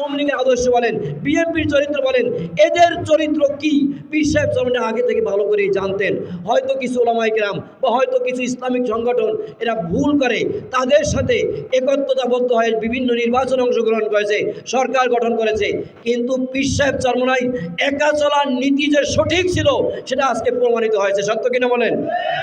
আওয়ামী লীগের আদর্শ বলেন, বিএনপির চরিত্র বলেন, এদের চরিত্র কি? পীর সাহেব চরমনে আগে থেকে ভালো করেই জানতেন। হয়তো কিছু ওলামাইকরাম বা হয়তো কিছু ইসলামিক সংগঠন এরা ভুল করে। তাদের সাথে একত্রতাবদ্ধ হয়ে বিভিন্ন নির্বাচনে অংশগ্রহণ করেছে, সরকার গঠন করেছে। কিন্তু পীর সাহেব চরমনাই একা চলার নীতি যে সঠিক ছিল, সেটা আজকে প্রমাণিত হয়েছে। সত্য কিনা বলেন?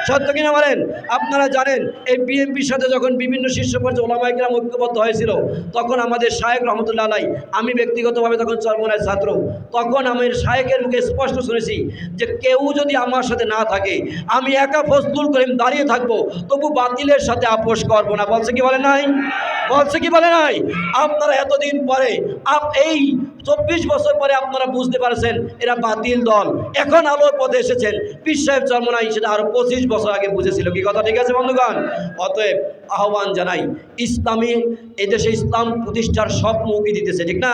সত্য কিনা বলেন? আপনারা জানেন, এই বিএনপির সাথে যখন বিভিন্ন শীর্ষ পর্যায়ে ওলামাইকরাম ঐক্যবদ্ধ হয়েছিল, তখন আমাদের শায়েক রহমতুল্লাহ আলাই আমি ব্যক্তিগতভাবে তখন চরমনায় ছাত্র, তখন আমি শায়েকের মুখে স্পষ্ট শুনেছি যে কেউ যদি আমার সাথে না থাকে, আমি একা ফজলুল করিম দাঁড়িয়ে থাকব, তবু বাতিলের সাথে আপোষ করব না। বলছে কি বলে নাই? বলছে কি বলে নাই? আপনারা এতদিন পরে আপ- এই চব্বিশ বছর পরে আপনারা বুঝতে পারছেন, এরা বাতিল দল। এখন আলোর পথে এসেছেন। পীর সাহেব নাই সেটা আরও পঁচিশ বছর আগে বুঝেছিল। কি কথা, ঠিক আছে বন্ধুগণ? অতএব আহ্বান জানাই, ইসলামী, এদেশে ইসলাম প্রতিষ্ঠার সব মুখী দিতেছে, ঠিক না?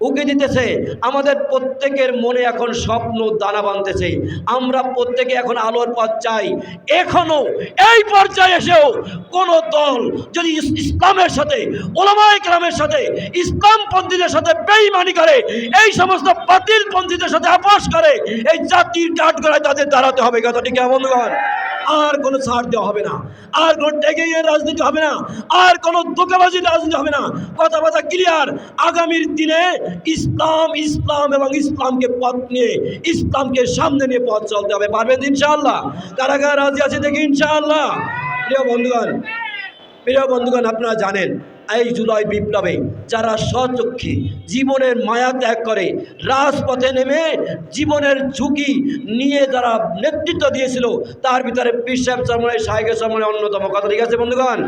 উকি দিতেছে। আমাদের প্রত্যেকের মনে এখন স্বপ্ন দানা বাঁধতেছে। আমরা প্রত্যেকে এখন আলোর পথ চাই। এখনও এই পর্যায়ে এসেও কোন দল যদি ইস- ইসলামের সাথে, ওলামায় গ্রামের সাথে ইসলাম পন্থীদের সাথে বেইমানি করে, এই সমস্ত বাতিল পন্থীদের সাথে আপোষ করে, এই জাতির কাঠগড়ায় তাদের দাঁড়াতে হবে। কথাটি কেমন আর কোনো ছাড় দেওয়া হবে না। আর কোনো টেকেইয়ের রাজনীতি হবে না। আর কোনো দোকাবাজির রাজনীতি হবে না। কথা কথা ক্লিয়ার আগামীর দিনে ইসলাম ইসলাম এবং ইসলামকে পথ নিয়ে, ইসলামকে সামনে নিয়ে পথ চলতে হবে। পারবেন ইনশাআল্লাহ? কারা কারা রাজি আছে দেখি ইনশাআল্লাহ? প্রিয় বন্ধুগণ প্রিয় বন্ধুগণ, আপনারা জানেন এই জুলাই বিপ্লবে যারা স্বচক্ষে জীবনের মায়া ত্যাগ করে, রাজপথে নেমে জীবনের ঝুঁকি নিয়ে যারা নেতৃত্ব দিয়েছিল, তার ভিতরে সাহেব চরমনের সাহেবের চরমনের অন্যতম কথা। ঠিক আছে বন্ধুগণ?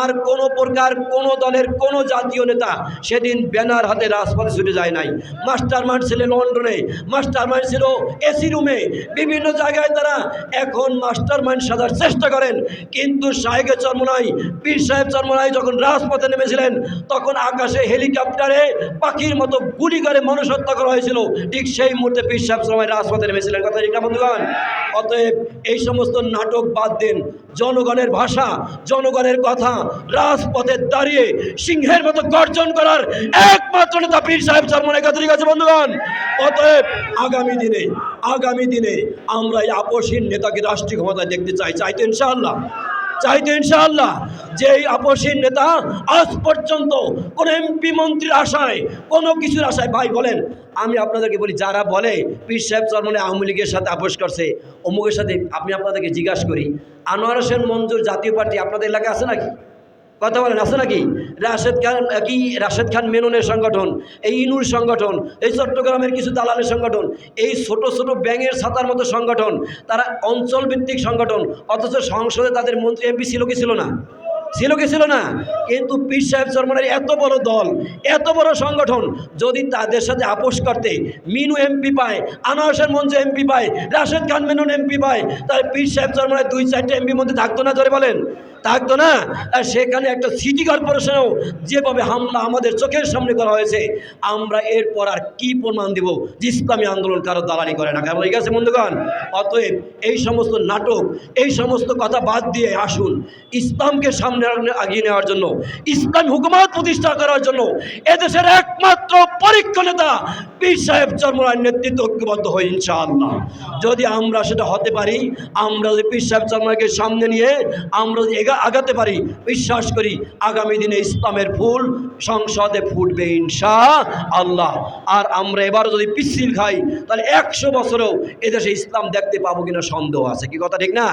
আর কোনো প্রকার কোনো দলের কোনো জাতীয় নেতা সেদিন ব্যানার হাতে রাজপথে ছুটে যায় নাই। মাস্টার মাইন্ড ছিল লন্ডনে মাস্টার মাইন্ড ছিল এসি রুমে। বিভিন্ন জায়গায় তারা এখন মাস্টার মাইন্ড সাজার চেষ্টা করেন। কিন্তু সাহেবের চর্মনাই, পীর সাহেব চর্মনাই যখন রাজপথে নেমেছিলেন। তখন আকাশে হেলিকপ্টারে পাখির মতো গুলি করে মানুষ হত্যা করা হয়েছিল। ঠিক সেই মুহূর্তে সাহেব চর্মনাই রাজপথে নেমেছিলেন। কথা ঠিক না, বন্ধুগণ? অতএব এই সমস্ত নাটক বাদ দিন। জনগণের ভাষা, জনগণের কথা রাজপথে দাঁড়িয়ে সিংহের মতো গর্জন করার একমাত্র নেতা পীর সাহেব চর্মনের কথা ঠিক আছে, বন্ধুগণ? অতএব আগামী দিনে আগামী দিনে আমরা এই আপসীন নেতাকে রাষ্ট্রীয় ক্ষমতায় দেখতে চাই। চাইতে ইনশাআল্লাহ। চাইতে ইনশাআল্লাহ যে এই আপসীন নেতা আজ পর্যন্ত কোনো এমপি মন্ত্রীর আশায়, কোনো কিছুর আশায়, ভাই বলেন, আমি আপনাদেরকে বলি, যারা বলে, পীর সাহেব চরমনে আওয়ামী লীগের সাথে আপোষ করছে, অমুকের সাথে আমি আপনাদেরকে জিজ্ঞাসা করি, আনোয়ার হোসেন মঞ্জুর জাতীয় পার্টি আপনাদের এলাকায় আছে নাকি? কথা বলেন, আছে নাকি? রাশেদ খান কি? রাশেদ খান মেননের সংগঠন এই ইনুর সংগঠন, এই চট্টগ্রামের কিছু দালালের সংগঠন, এই ছোট ছোট ব্যাঙের ছাতার মতো সংগঠন, তারা অঞ্চল ভিত্তিক সংগঠন, অথচ সংসদে তাদের মন্ত্রী এমপি ছিল কি ছিল না? ছিল কি ছিল না? কিন্তু পীর সাহেব চরমনের এত বড় দল, এত বড় সংগঠন, যদি তাদের সাথে আপোষ করতে মিনু এমপি পায় আনোয়ার মঞ্চ এমপি পায়, রাশেদ খান মেনন এমপি পায়, তাহলে পীর সাহেব চরমনের দুই চারটে এমপি মধ্যে থাকতো না ধরে বলেন? থাকতো না। সেখানে একটা সিটি কর্পোরেশনেও যেভাবে হামলা আমাদের চোখের সামনে করা হয়েছে, আমরা এরপর আর কি প্রমাণ দেব যে ইসলামী আন্দোলন কারও দালালি করে না। কারণ ঠিক আছে বন্ধুগণ? অতএব এই সমস্ত নাটক, এই সমস্ত কথা বাদ দিয়ে আসুন। ইসলামকে সামনে আগিয়ে নেওয়ার জন্য, ইসলাম হুকুমত প্রতিষ্ঠা করার জন্য এদেশের একমাত্র পরীক্ষা নেতা পীর সাহেব চর্মরায় নেতৃত্ব ঐক্যবদ্ধ হই, ইনশাআল্লাহ। যদি আমরা সেটা হতে পারি, আমরা যদি পীর সাহেব চর্মরাকে সামনে নিয়ে, আমরা যদি আগাতে পারি, বিশ্বাস করি আগামী দিনে ইসলামের ফুল, সংসদে ফুটবে ইনশা আল্লাহ। আর আমরা এবারও যদি পিচ্ছিল খাই, তাহলে একশো বছরেও এদেশে ইসলাম দেখতে পাবো কিনা সন্দেহ আছে, কি কথা ঠিক না?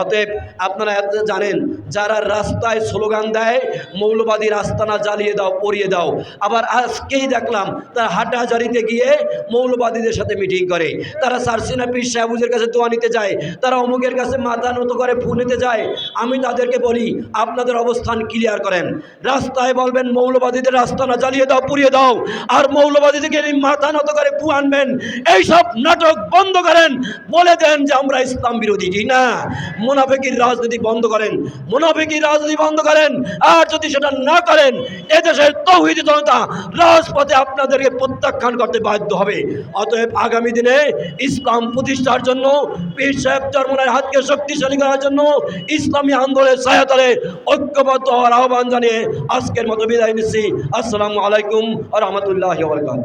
অতএব আপনারা জানেন, যারা রাস্তায় স্লোগান দেয়, মৌলবাদী রাস্তা না জ্বালিয়ে দাও, পরিয়ে দাও। আবার আজকেই দেখলাম, তারা হাটাহাজারিতে গিয়ে মৌলবাদীদের সাথে মিটিং করে। তারা সারসিনা পীর সাহেবুজের কাছে দোয়া নিতে যায়, তারা অমুকের কাছে মাথা নত করে ফু নিতে যায়। আমি তাদেরকে বলি, আপনাদের অবস্থান ক্লিয়ার করেন। রাস্তায় বলবেন, মৌলবাদীদের রাস্তা না, জ্বালিয়ে দাও, পুড়িয়ে দাও। আর মৌলবাদীদেরকে মাথা নত করে ফু আনবেন। এইসব নাটক বন্ধ করেন। বলে দেন যে, আমরা ইসলাম বিরোধী, ঠিক না? মোনাফেকির রাজনীতি বন্ধ করেন। মোনাফেকির রাজনীতি বন্ধ করেন। আর যদি সেটা না করেন, এদেশের তৌহিদি জনতা রাজপথে আপনাদেরকে প্রত্যাখ্যান করতে বাধ্য হবে। অতএব আগামী দিনে ইসলাম প্রতিষ্ঠার জন্য, পীর সাহেব চরমনের হাতকে শক্তিশালী করার জন্য ইসলামী আন্দোলনের সহায়তারে ঐক্যবদ্ধ হওয়ার আহ্বান জানিয়ে আজকের মতো বিদায় নিচ্ছি। আসসালামু আলাইকুম রহমতুল্লাহ বরকাত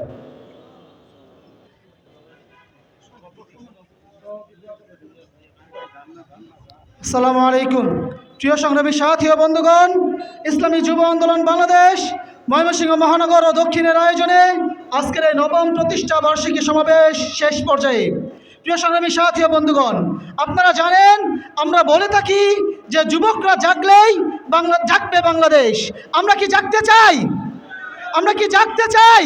আসসালামু আলাইকুম। প্রিয় সংগ্রামী সাথী ও বন্ধুগণ, ইসলামী যুব আন্দোলন বাংলাদেশ, ময়মনসিংহ মহানগর ও দক্ষিণের আয়োজনে আজকের এই নবম প্রতিষ্ঠা বার্ষিকী সমাবেশ শেষ পর্যায়ে প্রিয় সংগ্রামী সাথী ও বন্ধুগণ, আপনারা জানেন, আমরা বলে থাকি যে যুবকরা জাগলেই বাংলা জাগবে বাংলাদেশ। আমরা কি জাগতে চাই? আমরা কি জাগতে চাই?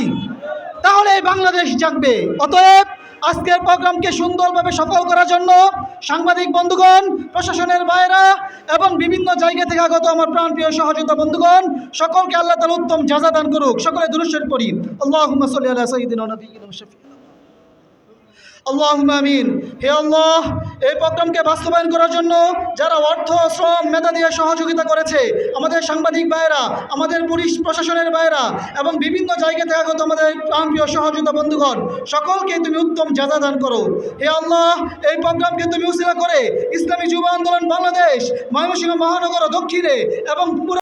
তাহলে এই বাংলাদেশ জাগবে। অতএব আজকের প্রোগ্রামকে সুন্দরভাবে সফল করার জন্য সাংবাদিক বন্ধুগণ, প্রশাসনের বাইরা এবং বিভিন্ন জায়গা থেকে আগত আমার প্রাণপ্রিয় সহযোগিতা বন্ধুগণ, সকলকে আল্লাহ তালা উত্তম যাজা দান করুক। সকলে দুরুশ্বর করি আল্লাহ সাল্লি আলা সাইয়্যিদিনা ওয়া নাবিয়িনা ওয়া শাফিঈনা। আল্লাহ আমিন। হে আল্লাহ, এই প্রোগ্রামকে বাস্তবায়ন করার জন্য যারা অর্থ, শ্রম, মেধা দিয়ে সহযোগিতা করেছে, আমাদের সাংবাদিক ভাইয়েরা, আমাদের পুলিশ প্রশাসনের ভাইয়েরা এবং বিভিন্ন জায়গা থেকে আগত আমাদের প্রাণপ্রিয় সহযোগিতা বন্ধুগণ, সকলকে তুমি উত্তম যাজা দান করো। হে আল্লাহ, এই প্রোগ্রামকে তুমি উসিলা করে ইসলামী যুব আন্দোলন বাংলাদেশ, ময়মনসিংহ মহানগর দক্ষিণে এবং পুরো